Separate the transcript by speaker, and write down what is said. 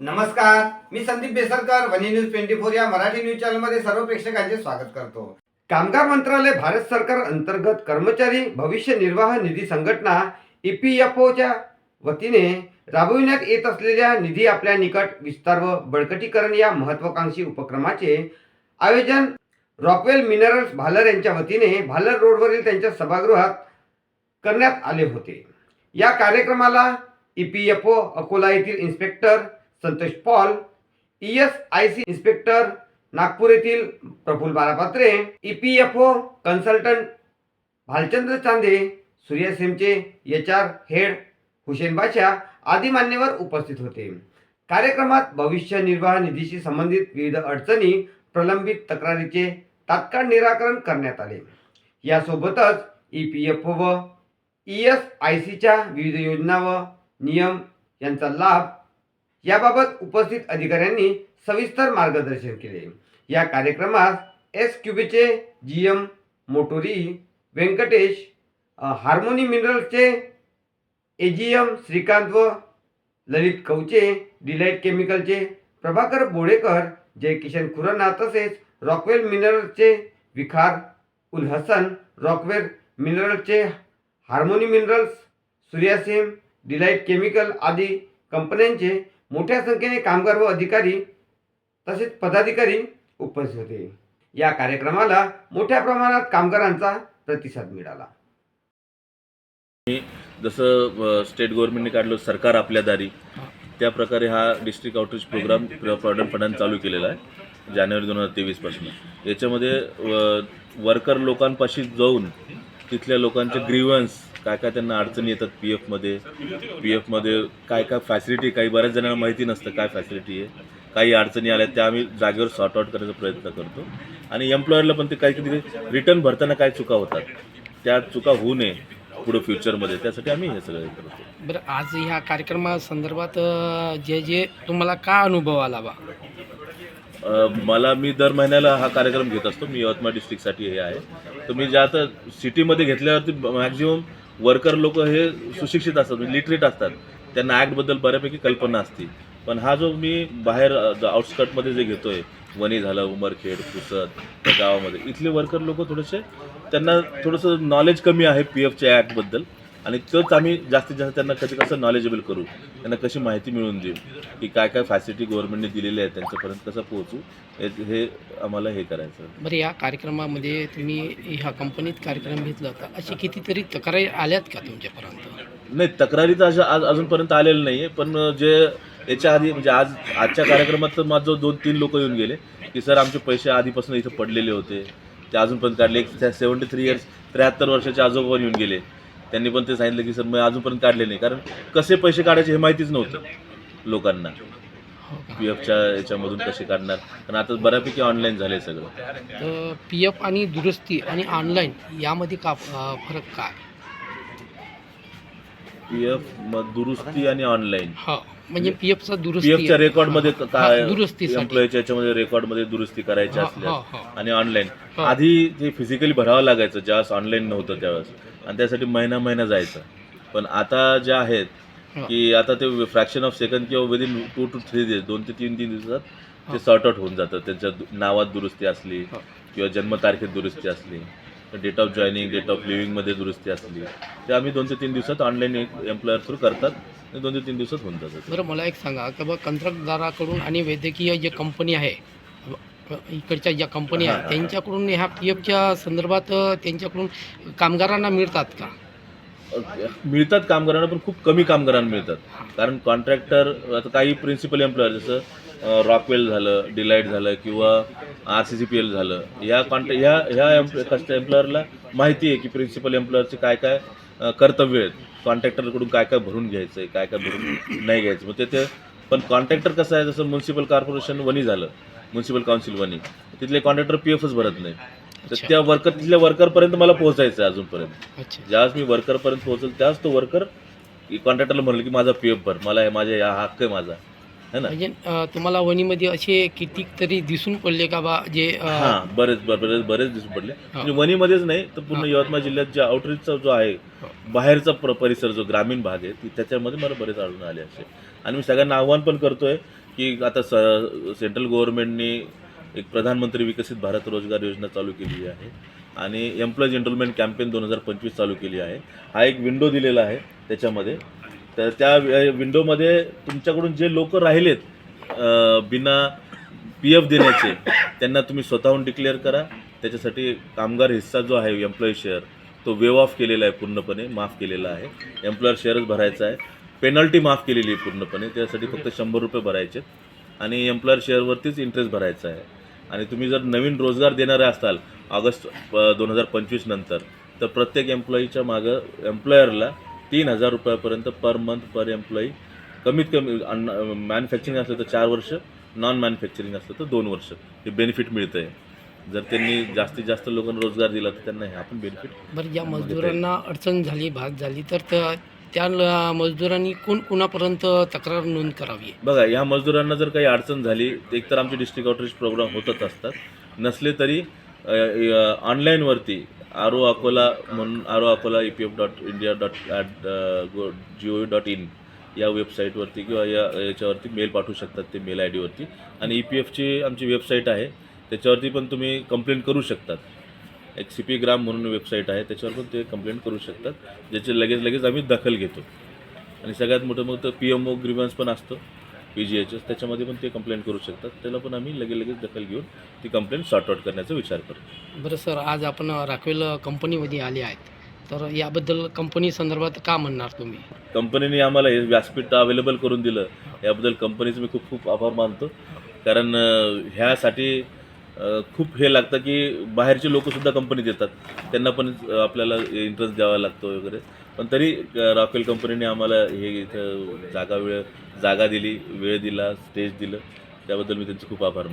Speaker 1: नमस्कार मी Sandeep Besarkar Wani news twenty four या Marathi news चॅनलमध्ये सर्व प्रेक्षकांचे स्वागत करतो. कामगार मंत्रालय भारत सरकार अंतर्गत कर्मचारी भविष्य निर्वाह निधी संघटना ईपीएफओच्या वतीने राबविण्यात येत असलेल्या निधी आपल्या निकट विस्तार व बळकटीकरण या महत्वाकांक्षी उपक्रमाचे आयोजन रॉकवेल मिनरल्स भालर यांच्या वतीने भालर रोडवरील त्यांच्या सभागृहात करण्यात आले होते. या कार्यक्रमाला E P F O Akola येथील inspector Santosh Paul E S I C inspector Nagpur येथील Prafull Barapatre E P F O consultant Bhalchandra Chande Surya सूर्यसेमचे H R head Hussain Basha आदी मान्यवर उपस्थित होते. कार्यक्रमात भविष्य निर्वाह निधीशी संबंधित विविध अडचणी प्रलंबित तक्रारीचे तात्काळ निराकरण करण्यात आले. यासोबतच ई पी एफ ओ व ई एस आय सीच्या विविध योजना व नियम यांचा लाभ याबाबत उपस्थित अधिकाऱ्यांनी सविस्तर मार्गदर्शन केले. या कार्यक्रमात S क्यूबीचे G M Motori Venkatesh Harmony मिनरल्सचे A G M Shrikant व ललित कवचे डिलाईट केमिकलचे प्रभाकर बोडेकर जयकिशन खुराना तसेच रॉकवेल मिनरल्सचे Vikhar ul Hasan Rockwell मिनरल्सचे Harmony Minerals Suryasem Delight Chemical आदी कंपन्यांचे मोठ्या संख्येने कामगार व अधिकारी तसेच पदाधिकारी उपस्थित होते. या कार्यक्रमाला मोठ्या प्रमाणात कामगारांचा प्रतिसाद मिळाला.
Speaker 2: जसं स्टेट गव्हर्नमेंटने काढलं सरकार आपल्या दारी त्या प्रकारे हा डिस्ट्रिक्ट आउटरीच प्रोग्राम प्रॉव्हिडंट फंडाने चालू केलेला आहे जानेवारी दोन हजार तेवीसपासून याच्यामध्ये वर्कर लोकांपाशी जाऊन तिथल्या लोकांचे ग्रीवन्स काय काय त्यांना अडचणी येतात पी एफमध्ये पी एफमध्ये काय काय फॅसिलिटी काही बऱ्याच जणांना माहिती नसतं काय फॅसिलिटी आहे. काही अडचणी आल्या त्या आम्ही जागेवर सॉर्ट आऊट करण्याचा प्रयत्न करतो. आणि एम्प्लॉयरला पण ते काही कधी रिटर्न भरताना काय चुका होतात? त्या चुका होऊ नये पुढे फ्युचरमध्ये त्यासाठी आम्ही हे सगळं करतो.
Speaker 3: बरं आज ह्या कार्यक्रमासंदर्भात जे जे तुम्हाला काय अनुभव आला बा?
Speaker 2: मला मी दर महिन्याला हा कार्यक्रम घेत असतो. मी यवतमाळ डिस्ट्रिक्टसाठी हे आहे. तर मी ज्या आता सिटीमध्ये घेतल्यावरती मॅक्झिमम वर्कर लोक हे सुशिक्षित असतात म्हणजे लिटरेट असतात. त्यांना ॲक्टबद्दल बऱ्यापैकी कल्पना असते. पण हा जो मी बाहेर आउटस्कटमध्ये जे घेतोय वणी झालं उमरखेड पुसद त्या गावामध्ये इथले वर्कर लोक थोडेसे त्यांना थोडंसं नॉलेज कमी आहे पी एफच्या ॲक्टबद्दल आणि तोच आम्ही जास्तीत जास्त त्यांना कधी कसं नॉलेजेबल करू त्यांना कशी माहिती मिळवून देऊ की काय काय फॅसिलिटी गव्हर्नमेंटने दिलेल्या आहेत त्यांच्यापर्यंत कसं पोहोचू हे- आम्हाला हे करायचं.
Speaker 3: बरं या कार्यक्रमामध्ये तुम्ही ह्या कंपनीत कार्यक्रम घेतला होता अशी कितीतरी तक्रारी आल्यात का तुमच्यापर्यंत
Speaker 2: नाही तक्रारी तर अशा आज अजूनपर्यंत आलेलं नाही आहे पण जे याच्या आधी म्हणजे आज आजच्या कार्यक्रमात तर माझं दोन तीन लोक येऊन गेले की सर आमचे पैसे आधीपासून इथं पडलेले होते ते अजूनपर्यंत काढले एक सेवन्टी थ्री इयर्स त्र्याहत्तर वर्षाचे आजोबा येऊन गेले त्यांनी पण ते सांगितलं की सर मी अजूनपर्यंत काढले नाही. कारण कसे पैसे काढायचे हे माहितीच नव्हतं लोकांना. पी एफच्या याच्यामधून कसे काढणार? पण आता बऱ्यापैकी ऑनलाईन झाले सगळं.
Speaker 3: तर पी एफ आणि दुरुस्ती आणि ऑनलाईन यामध्ये का अ, फरक काय?
Speaker 2: पी एफ दुरुस्ती आणि ऑनलाईन
Speaker 3: हो म्हणजे पी एफचा
Speaker 2: पी
Speaker 3: दुरुस्ती
Speaker 2: एफच्या रेकॉर्डमध्ये
Speaker 3: हा,
Speaker 2: काय
Speaker 3: हा, दुरुस्तीसाठी
Speaker 2: एम्प्लॉईच्या याच्यामध्ये रेकॉर्डमध्ये दुरुस्ती करायची
Speaker 3: हो,
Speaker 2: असल्यास
Speaker 3: हो, हो.
Speaker 2: आणि ऑनलाईन
Speaker 3: हो.
Speaker 2: आधी ते फिजिकली भरावं लागायचं ज्यावेळेस ऑनलाईन नव्हतं त्यावेळेस. आणि त्यासाठी महिना महिना जायचं पण आता जे आहेत. की आता ते फ्रॅक्शन ऑफ सेकंड किंवा within two two three days दोन ते तीन तीन दिवसात. ते सॉर्ट आउट होऊन जातं त्यांच्या नावात दुरुस्ती असली. किंवा जन्मतारखेत दुरुस्ती असली date of joining date of लिव्हिंगमध्ये दुरुस्ती असली ते आम्ही दोन ते तीन दिवसात ऑनलाईन एम्प्लॉयर थ्रू करतात आणि दोन ते तीन दिवसात होऊन जातात
Speaker 3: बरं मला एक सांगा की बा कंत्राटदाराकडून आणि वैद्यकीय जे कंपनी आहे इकडच्या ज्या कंपनी
Speaker 2: हां,
Speaker 3: आहेत. त्यांच्याकडून ह्या पी एफच्या संदर्भात त्यांच्याकडून कामगारांना मिळतात का?
Speaker 2: मिळतात कामगारांना पण खूप कमी कामगारांना मिळतात. कारण कॉन्ट्रॅक्टर आता काही प्रिन्सिपल एम्प्लॉयर जसं रॉकवेल झालं डिलाईट झालं किंवा R C C P L झालं या कॉन्ट्रॅ ह्या ह्या एम्प्लॉयरला माहिती आहे की प्रिन्सिपल एम्प्लॉयरचे काय काय कर्तव्य आहेत. कॉन्ट्रॅक्टरकडून काय काय भरून घ्यायचं आहे काय काय भरून नाही घ्यायचं मग ते ते पण कॉन्ट्रॅक्टर कसं आहे जसं म्युन्सिपल कॉर्पोरेशन वनी झालं म्युन्सिपल काउन्सिल वनी तिथले कॉन्ट्रॅक्टर पी एफच भरत नाही तर. त्या वर्कर तिथल्या वर्करपर्यंत मला पोहोचायचं आहे अजूनपर्यंत ज्यावेळेस मी वर्करपर्यंत पोहोचेल त्यावेळेस तो वर्कर कॉन्ट्रॅक्टरला म्हणलं की माझा पी एफ भर मला हे माझ्या या हक्क आहे माझा है ना
Speaker 3: म्हणजे तुम्हाला वणीमध्ये असे कितीक तरी दिसून पडले का बा जे
Speaker 2: हा बरेच बरेच बरेच दिसून पडले
Speaker 3: हा.
Speaker 2: म्हणजे वणीमध्येच नाही तर पूर्ण
Speaker 3: हा.
Speaker 2: यवतमाळ जिल्ह्यात जे आउटरीचचा जो आहे
Speaker 3: हो.
Speaker 2: बाहेरचा प्र- परिसर जो ग्रामीण भाग आहे ती त्याच्यामध्ये मला बरेच आढळून आले असे आणि मी सगळ्यांना आव्हान पण करतोय की आता स सेंट्रल गव्हर्नमेंटने एक प्रधानमंत्री विकसित भारत रोजगार योजना चालू केलेली आहे आणि एम्प्लॉईज एनरोलमेंट कॅम्पेन दोन हजार पंचवीस चालू केली आहे. हा एक विंडो दिलेला आहे त्याच्यामध्ये. तर त्या विंडोमध्ये तुमच्याकडून जे लोक राहिलेत बिना पी एफ देण्याचे त्यांना तुम्ही स्वतःहून डिक्लेअर करा. त्याच्यासाठी कामगार हिस्सा जो आहे एम्प्लॉई शेअर तो वेव ऑफ केलेला आहे पूर्णपणे माफ केलेला आहे. एम्प्लॉयर शेअरच भरायचा आहे. पेनल्टी माफ केलेली आहे पूर्णपणे. त्यासाठी फक्त शंभर रुपये भरायचे आणि एम्प्लॉयर शेअरवरतीच इंटरेस्ट भरायचा आहे. आणि तुम्ही जर नवीन रोजगार देणारे असाल ऑगस्ट दोन हजार पंचवीस नंतर तर प्रत्येक एम्प्लॉईच्या मागं एम्प्लॉयरला तीन हजार रुपयापर्यंत पर मंथ पर एम्प्लॉई कमीत कमी मॅन्युफॅक्चरिंग असलं तर चार वर्ष नॉन मॅन्युफॅक्चरिंग असलं तर दोन वर्ष हे बेनिफिट मिळतं आहे जर त्यांनी जास्तीत जास्त लोकांना रोजगार दिला तर त्यांना हे आपण बेनिफिट
Speaker 3: बरं ज्या मजदुरांना अडचण झाली भात झाली तर त्या मजदुरांनी कोण कुणापर्यंत तक्रार नोंद करावी?
Speaker 2: बघा या मजदुरांना जर काही अडचण झाली एक तर आमचे डिस्ट्रिक्ट आउटरीच प्रोग्राम होतच असतात. नसले तरी ऑनलाईनवरती आरो अकोला म्हणून RO Akola E P F dot India dot at G O dot in या वेबसाईटवरती किंवा या याच्यावरती मेल पाठवू शकतात ते मेल आय डीवरती आणि ई पी एफची आमची वेबसाईट आहे त्याच्यावरती पण तुम्ही कंप्लेंट करू शकतात. एक सी पी ग्राम म्हणून वेबसाईट आहे त्याच्यावर पण ते कंप्लेंट करू शकतात ज्याचे लगेच लगेच आम्ही दखल घेतो. आणि सगळ्यात मोठं मग तर पी एम ओ ग्रीवन्स पण असतं पी जी एच एस त्याच्यामध्ये पण ते कंप्लेंट करू शकतात. त्याला पण आम्ही लगे लगेच दखल घेऊन ती कंप्लेंट सॉर्ट आउट करण्याचा विचार करतो.
Speaker 3: बरं सर आज आपण राखवेल कंपनीमध्ये आले आहेत. तर याबद्दल कंपनी संदर्भात का म्हणणार तुम्ही?
Speaker 2: कंपनीने आम्हाला हे व्यासपीठ अवेलेबल करून दिलं. याबद्दल कंपनीचे मी खूप खूप आभार मानतो. कारण ह्यासाठी खूप हे लागतं की बाहेरचे लोकसुद्धा कंपनीत येतात त्यांना पण आपल्याला इंटरेस्ट द्यावा लागतो वगैरे. पण तरी रॉकेल कंपनीने आम्हाला हे इथं जागा वेळ जागा दिली वेळ दिला स्टेज दिलं. त्याबद्दल मी त्यांचे खूप आभार मानतो.